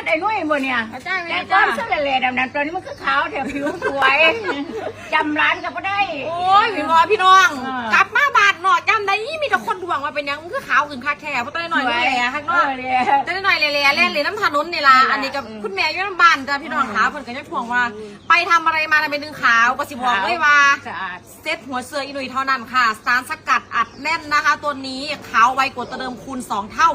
ดไอ้นุ่ยบ่เนี่ยอาจารย์แต่ก้อนเสื้อเละๆดำๆตัวนี้มันคือขาวแถวผิวสวยจำร้านก็บ่ได้ โอ้ยพี่บอพี่น้อง เออ กลับมาบาดหนอจำได้ยี่มีแต่คนทวงว่าเป็นหยังมันคือขาวขึ้นคักแท้เพราะตัวน้อยนี่แหละข้างนอก เลยตัวน้อยๆแหล่ๆแล่นเลยน้ำถนนนี่ล่ะอันนี้กับคุณแม่อยู่น้ำบ้านจ้ะพี่น้องขาเพิ่นก็ยังทวงว่า ไปทำอะไรมาทำเป็นดึงขาวก็สิบอกเลยว่าสะอาด เซตหัวเสืออินุยเท่านั้นค่ะ สารสกัดอัดแน่นนะคะ ตัวนี้ขาวไวกว่าตัวเดิมคูณ 2 เท่า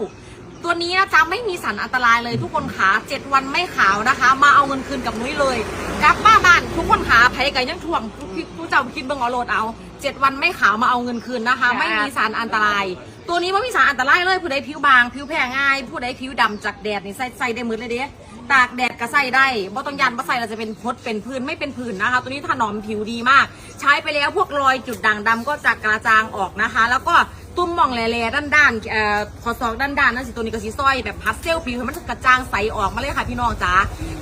ตัวนี้นะจ๊ะไม่มีสารอันตรายเลยทุกคนขา7วันไม่ขาวนะคะ มาเอาเงินคืนกับนุ้ยเลยกลับบ้านบ้านทุกคนขาไผกันยังถ่วงทุกทุกเจ้าคิดเบิ่งเอาโหลดเอา7วันไม่ขาวมาเอาเงินคืนนะคะจ้ะไม่มีสารอันตราย ตัวนี้ไม่มีสารอันตรายเลยผู้ใดผิวบางผิวแพ้ง่ายผู้ใดผิวดำจากแดดนี่ใส่ใส่ได้หมืดเลยเด้ตากแดดก็ใส่ได้บ่ต้องยันบ่ใส่เราจะเป็นพดเป็นพื้นไม่เป็นผื่นนะคะ ตัวนี้ถนอมผิวดีมาก ใช้ไปแล้วพวกรอยจุดด่างดำก็จะกระจางออกนะคะ แล้วก็ตุ้มมองแหล่ๆด้านๆเอ่อขอศอกด้านๆนั่นสิตัวนี้ก็สีสร้อยแบบพัสเซลผิวให้มันกระจางใสออกมาเลยค่ะพี่น้องจ๋า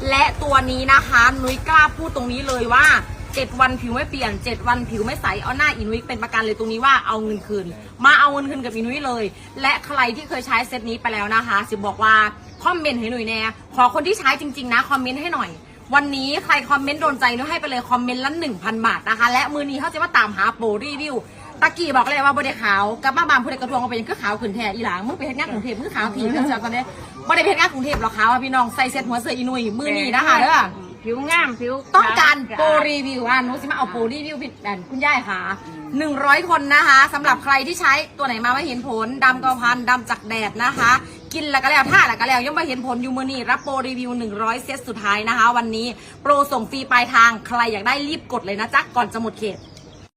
และตัวนี้นะคะนุ้ยกล้าพูดตรงนี้เลยว่า 7วันผิวไม่เปลี่ยน7วันผิวไม่ใสเอาหน้าอินุ้ยเป็นประกันเลยตรงนี้ว่าเอาเงินคืน มาเอาเงินคืนกับอินุ้ยเลย และใครที่เคยใช้เซตนี้ไปแล้วนะคะสิบอกว่าคอมเมนต์ให้หน่อยแน่ขอคนที่ใช้จริง ๆ นะคอมเมนต์ให้หน่อยวันนี้ใครคอมเมนต์โดนใจนุ้ยให้ไปเลยคอมเมนต์ละ1,000บาทนะคะ และมือนี้เขาจะมาตามหาโปรรีวิวตะกี้บอกเลยว่าบริขาวกับมาบางผู้ใดกระทวงว่าเป็นคือขาวขืนแท้อีหลางมึงไปเฮ็ดงานกรุงเทพมึงขาวถี่กันจ้ะตอนนี้บ่ได้ไปเฮ็ดงานกรุงเทพหรอกขาวอะพี่น้องใส่เซ็ตหัวเสืออีนุยมือนี้นะคะเด้อ ผิวงามผิวต้องการโปรสะอาดรีวิวอะหนูสิมาเอาโปรรีวิวพี่แอนคุณย่ายค่ะหนึ่งร้อยคนนะคะสำหรับใครที่ใช้ตัวไหนมาไม่เห็นผลดำกระพันดำจากแดดนะคะ กินแล้วก็แล้วท่าแล้วก็แล้วยังไม่เห็นผลอยู่มือนี่รับโปรรีวิว 100 เซตสุดท้ายนะคะ วันนี้โปรส่งฟรีปลายทางใครอยากได้รีบกดเลยนะจ๊ะก่อนจะหมดเขต